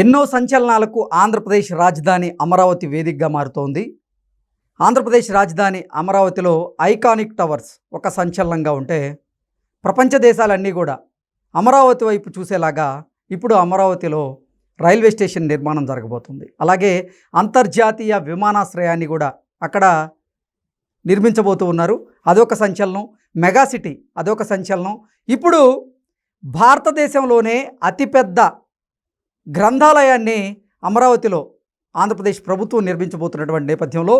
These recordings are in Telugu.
ఎన్నో సంచలనాలకు ఆంధ్రప్రదేశ్ రాజధాని అమరావతి వేదికగా మారుతోంది. ఆంధ్రప్రదేశ్ రాజధాని అమరావతిలో ఐకానిక్ టవర్స్ ఒక సంచలనంగా ఉంటే ప్రపంచ దేశాలన్నీ కూడా అమరావతి వైపు చూసేలాగా ఇప్పుడు అమరావతిలో రైల్వే స్టేషన్ నిర్మాణం జరగబోతుంది. అలాగే అంతర్జాతీయ విమానాశ్రయాన్ని కూడా అక్కడ నిర్మించబోతూ ఉన్నారు. అదొక సంచలనం. మెగా సిటీ అదొక సంచలనం. ఇప్పుడు భారతదేశంలోనే అతిపెద్ద గ్రంథాలయాన్ని అమరావతిలో ఆంధ్రప్రదేశ్ ప్రభుత్వం నిర్మించబోతున్నటువంటి నేపథ్యంలో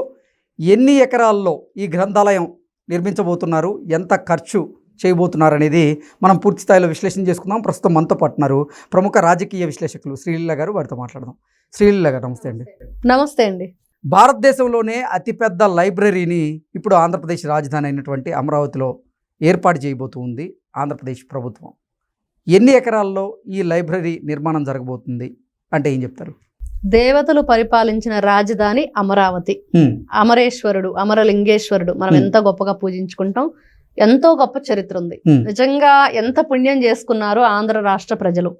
ఎన్ని ఎకరాల్లో ఈ గ్రంథాలయం నిర్మించబోతున్నారు ఎంత ఖర్చు చేయబోతున్నారు అనేది మనం పూర్తి స్థాయిలో విశ్లేషణ చేసుకుందాం. ప్రస్తుతం మనతో పట్టున్నారు ప్రముఖ రాజకీయ విశ్లేషకులు శ్రీలీల గారు వారితో మాట్లాడదాం. శ్రీలీల గారు నమస్తే అండి. నమస్తే అండి. భారతదేశంలోనే అతిపెద్ద లైబ్రరీని ఇప్పుడు ఆంధ్రప్రదేశ్ రాజధాని అయినటువంటి అమరావతిలో ఏర్పాటు చేయబోతూ ఉంది ఆంధ్రప్రదేశ్ ప్రభుత్వం. ఎన్ని ఎకరాల్లో ఈ లైబ్రరీ నిర్మాణం జరగబోతుంది అంటే ఏం చెప్తారు? దేవతలు పరిపాలించిన రాజధాని అమరావతి. అమరేశ్వరుడు అమరలింగేశ్వరుడు. మనం. ఎంత గొప్పగా పూజించుకుంటాం ఎంతో గొప్ప చరిత్ర ఉంది. నిజంగా ఎంత పుణ్యం చేసుకున్నారో ఆంధ్ర రాష్ట్ర ప్రజలు.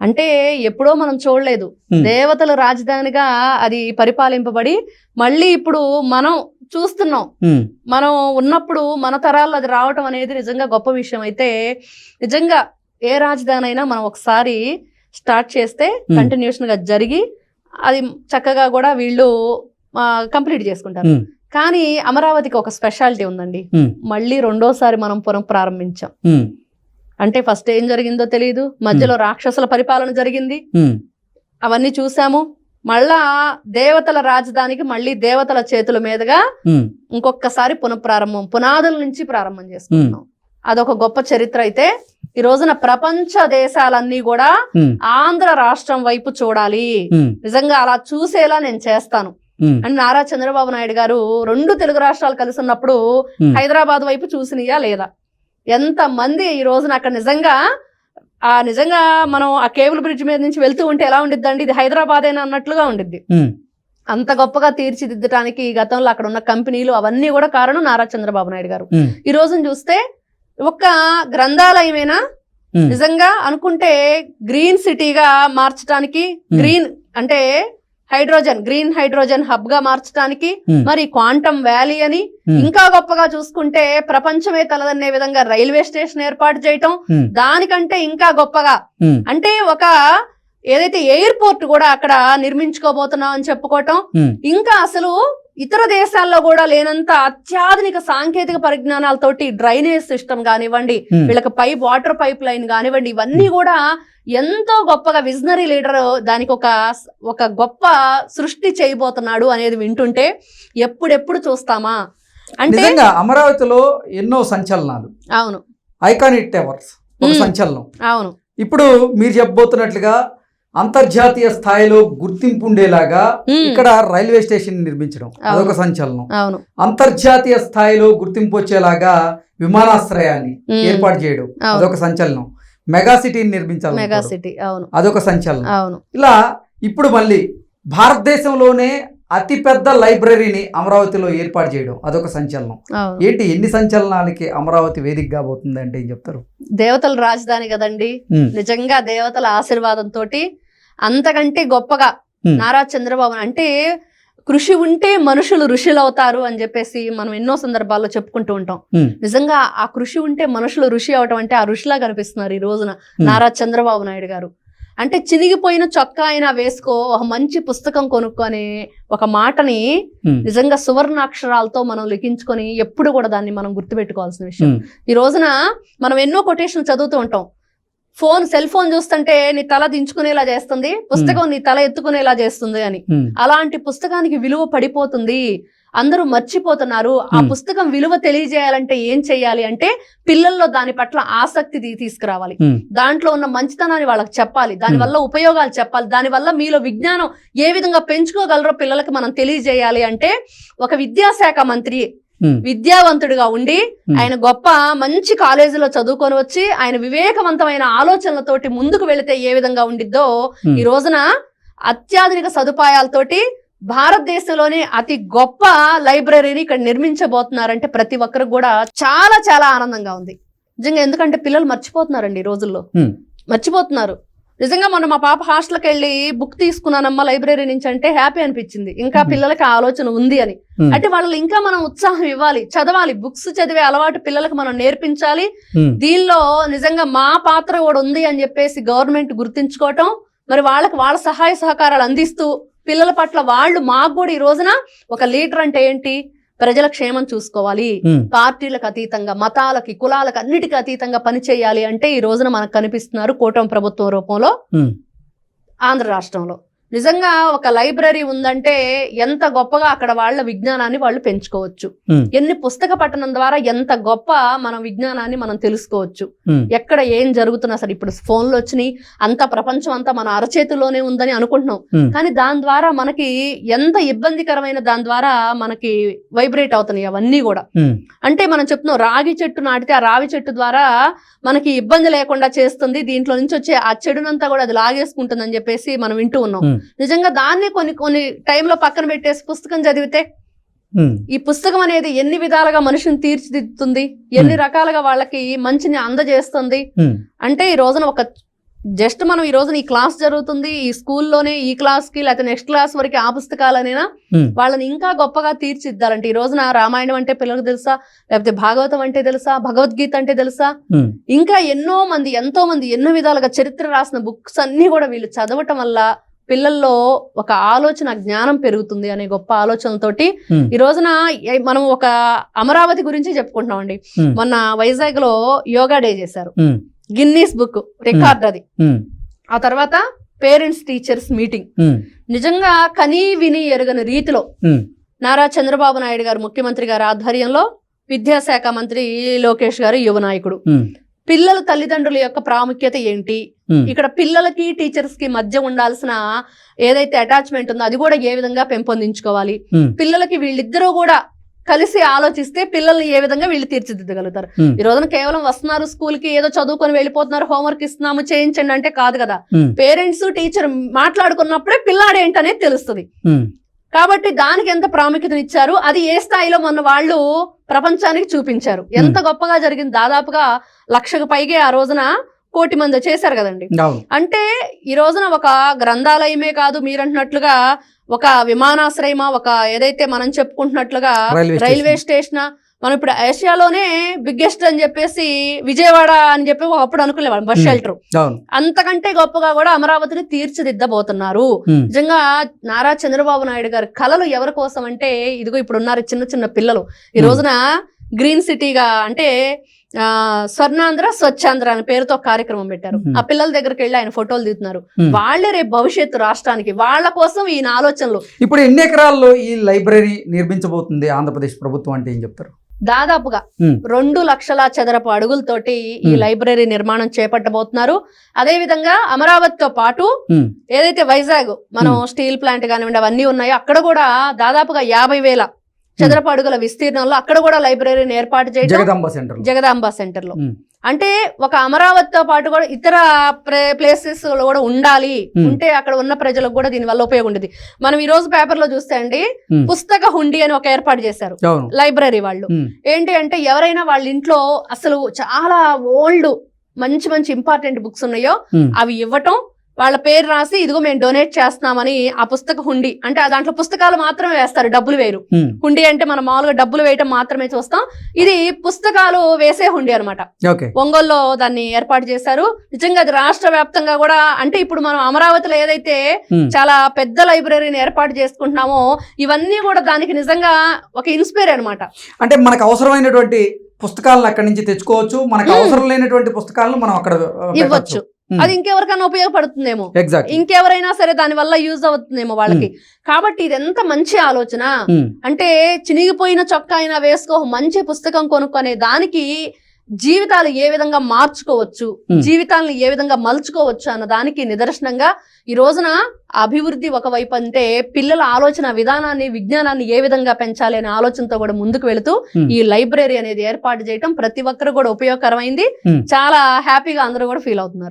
అంటే ఎప్పుడో మనం చూడలేదు. దేవతల రాజధానిగా అది పరిపాలింపబడి మళ్ళీ ఇప్పుడు మనం చూస్తున్నాం. మనం ఉన్నప్పుడు మన తరాల్లో అది రావటం అనేది నిజంగా గొప్ప విషయం. అయితే నిజంగా ఏ రాజధాని అయినా మనం ఒకసారి స్టార్ట్ చేస్తే. కంటిన్యూషన్గా జరిగి అది చక్కగా కూడా వీళ్ళు కంప్లీట్ చేసుకుంటారు. కానీ అమరావతికి ఒక స్పెషాలిటీ ఉందండి. మళ్ళీ రెండోసారి మనం పునః ప్రారంభించాం. అంటే ఫస్ట్ ఏం జరిగిందో తెలియదు మధ్యలో రాక్షసుల పరిపాలన జరిగింది. అవన్నీ చూసాము. మళ్ళా దేవతల రాజధానికి మళ్ళీ దేవతల చేతుల మీదుగా ఇంకొకసారి పునఃప్రారంభం పునాదుల నుంచి ప్రారంభం చేసుకుంటున్నాం అదొక గొప్ప చరిత్ర అయితే ఈ రోజున ప్రపంచ దేశాలన్నీ కూడా ఆంధ్ర రాష్ట్రం వైపు చూడాలి. నిజంగా అలా చూసేలా నేను చేస్తాను. అని నారా చంద్రబాబు నాయుడు గారు రెండు తెలుగు రాష్ట్రాలు కలిసి ఉన్నప్పుడు. హైదరాబాద్ వైపు చూసినయా లేదా? ఎంత మంది ఈ రోజున అక్కడ నిజంగా ఆ నిజంగా మనం ఆ కేబుల్ బ్రిడ్జ్ మీద నుంచి వెళ్తూ ఉంటే ఎలా ఉండిద్దండి? ఇది హైదరాబాదేనా అన్నట్లుగా ఉండిద్ది. అంత గొప్పగా తీర్చిదిద్దడానికి గతంలో అక్కడ ఉన్న కంపెనీలు అవన్నీ కూడా కారణం నారా చంద్రబాబు నాయుడు గారు. ఈ రోజున చూస్తే ఒక్క గ్రంథాలయమేనా? నిజంగా అనుకుంటే గ్రీన్ సిటీగా మార్చడానికి గ్రీన్ అంటే హైడ్రోజన్ గ్రీన్ హైడ్రోజన్ హబ్గా మార్చడానికి మరి క్వాంటమ్ వ్యాలీ అని ఇంకా గొప్పగా చూసుకుంటే ప్రపంచమే తలదన్నే విధంగా రైల్వే స్టేషన్ ఏర్పాటు చేయటం దానికంటే ఇంకా గొప్పగా అంటే ఒక ఏదైతే ఎయిర్పోర్ట్ కూడా అక్కడ నిర్మించుకోబోతున్నాం అని చెప్పుకోవటం ఇంకా అసలు ఇతర దేశాల్లో కూడా లేనంత అత్యాధునిక సాంకేతిక పరిజ్ఞానాలతోటి డ్రైనేజ్ సిస్టమ్ కానివ్వండి వీళ్ళకి పైప్ వాటర్ పైప్ లైన్ కానివ్వండి ఇవన్నీ కూడా ఎంతో గొప్పగా విజనరీ లీడర్ దానికి ఒక ఒక గొప్ప సృష్టి చేయబోతున్నాడు అనేది వింటుంటే ఎప్పుడెప్పుడు చూస్తామా? అంటే అమరావతిలో ఎన్నో సంచలనాలు. అవును. Iconic towers. సంచలనం. అవును. ఇప్పుడు మీరు చెప్పబోతున్నట్లుగా అంతర్జాతీయ స్థాయిలో గుర్తింపు ఉండేలాగా. ఇక్కడ రైల్వే స్టేషన్ నిర్మించడం అదొక సంచలనం. అంతర్జాతీయ స్థాయిలో గుర్తింపు వచ్చేలాగా విమానాశ్రయాన్ని. ఏర్పాటు చేయడం. అదొక సంచలనం. మెగా సిటీని నిర్మించాలి మెగా సిటీ అవును. అదొక సంచలనం. అవును. ఇలా ఇప్పుడు మళ్ళీ భారతదేశంలోనే అతిపెద్ద లైబ్రరీని అమరావతిలో ఏర్పాటు చేయడం అదొక సంచలనం. ఏంటి ఎన్ని సంచలనాలకి అమరావతి వేదిక కాబోతుంది అంటే ఏం చెప్తారు? దేవతల రాజధాని కదండి. నిజంగా దేవతల ఆశీర్వాదంతో అంతకంటే గొప్పగా. నారా చంద్రబాబు అంటే కృషి ఉంటే మనుషులు ఋషులు అవుతారు అని చెప్పేసి మనం ఎన్నో సందర్భాల్లో చెప్పుకుంటూ ఉంటాం. నిజంగా ఆ కృషి ఉంటే మనుషులు ఋషి అవటం అంటే ఆ ఋషిలా కనిపిస్తున్నారు ఈ రోజున నారా చంద్రబాబు నాయుడు గారు. అంటే చినిగిపోయిన చొక్కా అయినా వేసుకో ఒక మంచి పుస్తకం కొనుక్కొని ఒక మాటని నిజంగా సువర్ణాక్షరాలతో మనం లిఖించుకొని ఎప్పుడు కూడా దాన్ని మనం గుర్తుపెట్టుకోవాల్సిన విషయం. ఈ రోజున మనం ఎన్నో కొటేషన్ చదువుతూ ఉంటాం. ఫోన్ సెల్ ఫోన్ చూస్తుంటే నీ తల దించుకునేలా చేస్తుంది పుస్తకం నీ తల ఎత్తుకునేలా చేస్తుంది అని. అలాంటి పుస్తకానికి విలువ పడిపోతుంది అందరూ మర్చిపోతున్నారు ఆ. పుస్తకం విలువ తెలియజేయాలంటే ఏం చేయాలి అంటే పిల్లల్లో దాని పట్ల ఆసక్తి తీసుకురావాలి. దాంట్లో ఉన్న మంచితనాన్ని వాళ్ళకి చెప్పాలి దాని. వల్ల ఉపయోగాలు చెప్పాలి దాని వల్ల మీలో విజ్ఞానం ఏ విధంగా పెంచుకోగలరో పిల్లలకి మనం తెలియజేయాలి అంటే ఒక విద్యాశాఖ మంత్రి విద్యావంతుడిగా ఉండి. ఆయన గొప్ప మంచి కాలేజీలో చదువుకొని వచ్చి ఆయన వివేకవంతమైన ఆలోచనలతోటి ముందుకు వెళితే ఏ విధంగా ఉండిద్దో ఈ రోజున అత్యాధునిక సదుపాయాలతోటి భారతదేశంలోనే అతి గొప్ప లైబ్రరీని ఇక్కడ నిర్మించబోతున్నారంటే ప్రతి ఒక్కరికి కూడా చాలా చాలా ఆనందంగా ఉంది. నిజంగా ఎందుకంటే పిల్లలు మర్చిపోతున్నారండి ఈ రోజుల్లో. మర్చిపోతున్నారు. నిజంగా మొన్న మా పాప హాస్టల్కి వెళ్ళి బుక్ తీసుకున్నానమ్మా లైబ్రరీ నుంచి అంటే హ్యాపీ అనిపించింది. ఇంకా. పిల్లలకి ఆలోచన ఉంది అని. అంటే వాళ్ళు ఇంకా మనం ఉత్సాహం ఇవ్వాలి చదవాలి బుక్స్ చదివే అలవాటు పిల్లలకు మనం నేర్పించాలి. దీనిలో నిజంగా మా పాత్ర కూడా ఉంది అని చెప్పేసి గవర్నమెంట్ గుర్తించుకోవటం మరి వాళ్ళకి వాళ్ళ సహాయ సహకారాలు అందిస్తూ పిల్లల పట్ల వాళ్ళు మాకు కూడా ఈ రోజున ఒక లీడర్ అంటే ఏంటి? ప్రజల క్షేమం చూసుకోవాలి. పార్టీలకు అతీతంగా మతాలకి కులాలకు అన్నిటికీ అతీతంగా పనిచేయాలి అంటే ఈ రోజున మనకు కనిపిస్తున్నారు కూటమి ప్రభుత్వం రూపంలో ఆంధ్ర రాష్ట్రంలో. నిజంగా ఒక లైబ్రరీ ఉందంటే ఎంత గొప్పగా అక్కడ వాళ్ళ విజ్ఞానాన్ని వాళ్ళు పెంచుకోవచ్చు. ఎన్ని పుస్తక పఠనం ద్వారా ఎంత గొప్ప మన విజ్ఞానాన్ని మనం తెలుసుకోవచ్చు. ఎక్కడ ఏం జరుగుతున్నా సరే ఇప్పుడు ఫోన్లు వచ్చినాయి అంత ప్రపంచం అంతా మన అరచేతిలోనే ఉందని అనుకుంటున్నాం. కానీ దాని ద్వారా మనకి ఎంత ఇబ్బందికరమైన దాని ద్వారా మనకి వైబ్రేట్ అవుతున్నాయి అవన్నీ కూడా. అంటే మనం చెప్తున్నాం రాగి చెట్టు నాటితే ఆ రావి చెట్టు ద్వారా మనకి ఇబ్బంది లేకుండా చేస్తుంది. దీంట్లో నుంచి వచ్చే ఆ చెడునంతా కూడా అది లాగేసుకుంటుంది అని చెప్పేసి మనం వింటూ ఉన్నాం. నిజంగా దాన్ని కొన్ని కొన్ని టైంలో పక్కన పెట్టేసి పుస్తకం చదివితే ఈ పుస్తకం అనేది ఎన్ని విధాలుగా మనిషిని తీర్చిదిద్దుతుంది ఎన్ని రకాలుగా వాళ్ళకి మంచిని అందజేస్తుంది అంటే ఈ రోజున ఒక జస్ట్ మనం ఈ రోజున ఈ క్లాస్ జరుగుతుంది ఈ స్కూల్లోనే ఈ క్లాస్కి లేకపోతే నెక్స్ట్ క్లాస్ వరకు ఆ పుస్తకాలనైనా వాళ్ళని ఇంకా గొప్పగా తీర్చిదిద్దాలంటే ఈ రోజున రామాయణం అంటే పిల్లలకు తెలుసా లేకపోతే భాగవతం అంటే తెలుసా భగవద్గీత అంటే తెలుసా? ఇంకా ఎన్నో మంది ఎంతో మంది ఎన్నో విధాలుగా చరిత్ర రాసిన బుక్స్ అన్ని కూడా వీళ్ళు చదవటం వల్ల పిల్లల్లో ఒక ఆలోచన జ్ఞానం పెరుగుతుంది అనే గొప్ప ఆలోచనతోటి ఉమ్, ఈ రోజున మనం ఒక అమరావతి గురించి చెప్పుకుంటున్నాం అండి మొన్న వైజాగ్లో యోగా డే చేశారు. గిన్నీస్ బుక్ రికార్డ్ అది. ఆ తర్వాత పేరెంట్స్ టీచర్స్ మీటింగ్. నిజంగా కనీ విని ఎరగని రీతిలో నారా చంద్రబాబు నాయుడు గారు ముఖ్యమంత్రి గారి ఆధ్వర్యంలో విద్యాశాఖ మంత్రి లోకేష్ గారు యువ నాయకుడు. పిల్లల తల్లిదండ్రుల యొక్క ప్రాముఖ్యత ఏంటి? ఇక్కడ పిల్లలకి టీచర్స్కి మధ్య ఉండాల్సిన ఏదైతే అటాచ్మెంట్ ఉందో అది కూడా ఏ విధంగా పెంపొందించుకోవాలి? పిల్లలకి వీళ్ళిద్దరూ కూడా కలిసి ఆలోచిస్తే పిల్లల్ని ఏ విధంగా వీళ్ళు తీర్చిదిద్దగలుగుతారు? ఈ రోజున కేవలం వస్తున్నారు స్కూల్కి ఏదో చదువుకొని వెళ్ళిపోతున్నారు హోంవర్క్ ఇస్తున్నాము చేయించండి అంటే కాదు కదా. పేరెంట్స్ టీచర్ మాట్లాడుకున్నప్పుడే పిల్లాడు ఏంటనేది తెలుస్తుంది కాబట్టి దానికి ఎంత ప్రాముఖ్యతను ఇచ్చారు అది ఏ స్థాయిలో మొన్న వాళ్ళు ప్రపంచానికి చూపించారు. ఎంత గొప్పగా జరిగింది. దాదాపుగా లక్షకు పైగే ఆ రోజున కోటి మంది చేశారు కదండి. అంటే ఈ రోజున ఒక గ్రంథాలయమే కాదు మీరు అంటున్నట్లుగా ఒక విమానాశ్రయమా ఒక ఏదైతే మనం చెప్పుకుంటున్నట్లుగా రైల్వే స్టేషన్. మనం ఇప్పుడు ఏషియాలోనే బిగ్గెస్ట్ అని చెప్పేసి విజయవాడ అని చెప్పి ఒకప్పుడు అనుకునేవాళ్ళం బస్. షెల్టర్ అంతకంటే గొప్పగా కూడా అమరావతిని తీర్చిదిద్దబోతున్నారు. నిజంగా నారా చంద్రబాబు నాయుడు గారి కళలు ఎవరి కోసం అంటే ఇదిగో ఇప్పుడు ఉన్నారు చిన్న చిన్న పిల్లలు. ఈ. రోజున గ్రీన్ సిటీగా అంటే ఆ, స్వర్ణాంధ్ర స్వచ్ఛాంధ్ర అనే పేరుతో కార్యక్రమం పెట్టారు. ఆ పిల్లల దగ్గరికి వెళ్ళి ఆయన ఫోటోలు దిగుతున్నారు. వాళ్ళే రేపు భవిష్యత్తు రాష్ట్రానికి వాళ్ళ కోసం ఈయన ఆలోచనలు. ఇప్పుడు ఎన్ని ఎకరాల్లో ఈ లైబ్రరీ నిర్మించబోతుంది ఆంధ్రప్రదేశ్ ప్రభుత్వం అంటే ఏం చెప్తారు? దాదాపుగా. రెండు లక్షల చదరపు అడుగులతోటి ఈ. లైబ్రరీ నిర్మాణం చేపట్టబోతున్నారు అదే విధంగా అమరావతితో పాటు ఉమ్, ఏదైతే వైజాగ్ మనం స్టీల్ ప్లాంట్ కానివ్వండి అవన్నీ ఉన్నాయో అక్కడ కూడా దాదాపుగా యాభై వేల చదరపు అడుగుల విస్తీర్ణంలో అక్కడ కూడా లైబ్రరీని ఏర్పాటు చేయడం జగదాంబ సెంటర్ జగదాంబ సెంటర్లో. అంటే ఒక అమరావతితో పాటు కూడా ఇతర ప్లేసెస్లో కూడా ఉండాలి. ఉంటే అక్కడ ఉన్న ప్రజలకు కూడా దీని వల్ల ఉపయోగం ఉండేది మనం ఈ రోజు పేపర్లో చూస్తే అండి. పుస్తక హుండీ అని ఒక ఏర్పాటు చేశారు. లైబ్రరీ వాళ్ళు. ఏంటి అంటే ఎవరైనా వాళ్ళ ఇంట్లో అసలు చాలా ఓల్డ్ మంచి మంచి ఇంపార్టెంట్ బుక్స్ ఉన్నాయో అవి ఇవ్వటం వాళ్ళ పేరు రాసి ఇదిగో మేము డొనేట్ చేస్తున్నామని ఆ పుస్తక హుండీ. అంటే దాంట్లో పుస్తకాలు మాత్రమే వేస్తారు డబ్బులు వేరు. హుండీ అంటే మనం మామూలుగా డబ్బులు వేయటం మాత్రమే చూస్తాం. ఇది పుస్తకాలు వేసే హుండీ అన్నమాట. ఓకే. ఒంగోలులో దాన్ని ఏర్పాటు చేశారు. నిజంగా అది రాష్ట్ర వ్యాప్తంగా కూడా అంటే ఇప్పుడు మనం అమరావతిలో ఏదైతే చాలా పెద్ద లైబ్రరీని ఏర్పాటు చేసుకుంటున్నామో ఇవన్నీ కూడా దానికి నిజంగా ఒక ఇన్స్పైర్ అన్నమాట. అంటే మనకు అవసరమైనటువంటి పుస్తకాలను అక్కడి నుంచి తెచ్చుకోవచ్చు. మనకు. అవసరం లేనటువంటి పుస్తకాలను మనం అక్కడ ఇవ్వచ్చు. అది ఇంకెవరికైనా ఉపయోగపడుతుందేమో. ఎగ్జాక్ట్ ఇంకెవరైనా సరే దాని వల్ల యూజ్ అవుతుందేమో వాళ్ళకి. కాబట్టి ఇది ఎంత మంచి ఆలోచన? అంటే చినిగిపోయిన చొక్కా అయినా వేసుకో మంచి పుస్తకం కొనుక్కునే దానికి జీవితాలు ఏ విధంగా మార్చుకోవచ్చు Hmm. జీవితాలను ఏ విధంగా మలుచుకోవచ్చు అన్న దానికి నిదర్శనంగా ఈ రోజున అభివృద్ధి ఒకవైపు అంటే పిల్లల ఆలోచన విధానాన్ని విజ్ఞానాన్ని ఏ విధంగా పెంచాలి అనే ఆలోచనతో కూడా ముందుకు వెళుతూ Hmm. ఈ లైబ్రరీ అనేది ఏర్పాటు చేయటం ప్రతి ఒక్కరు కూడా ఉపయోగకరమైంది. Hmm. చాలా హ్యాపీగా అందరూ కూడా ఫీల్ అవుతున్నారు.